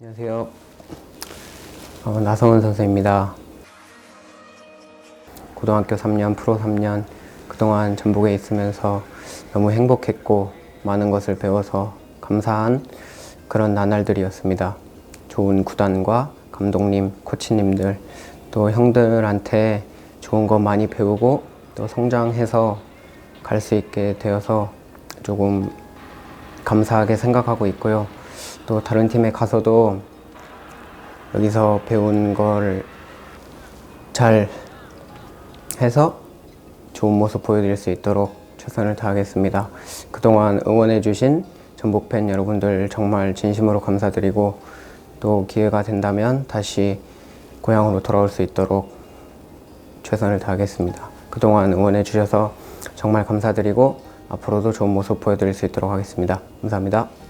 안녕하세요. 어, 나성은 선수입니다. 고등학교 3년, 프로 3년, 그동안 전북에 있으면서 너무 행복했고, 많은 것을 배워서 감사한 그런 나날들이었습니다. 좋은 구단과 감독님, 코치님들, 또 형들한테 좋은 거 많이 배우고, 또 성장해서 갈 수 있게 되어서 조금 감사하게 생각하고 있고요. 또 다른 팀에 가서도 여기서 배운 걸 잘 해서 좋은 모습 보여드릴 수 있도록 최선을 다하겠습니다. 그동안 응원해주신 전북 팬 여러분들 정말 진심으로 감사드리고 또 기회가 된다면 다시 고향으로 돌아올 수 있도록 최선을 다하겠습니다. 그동안 응원해주셔서 정말 감사드리고 앞으로도 좋은 모습 보여드릴 수 있도록 하겠습니다. 감사합니다.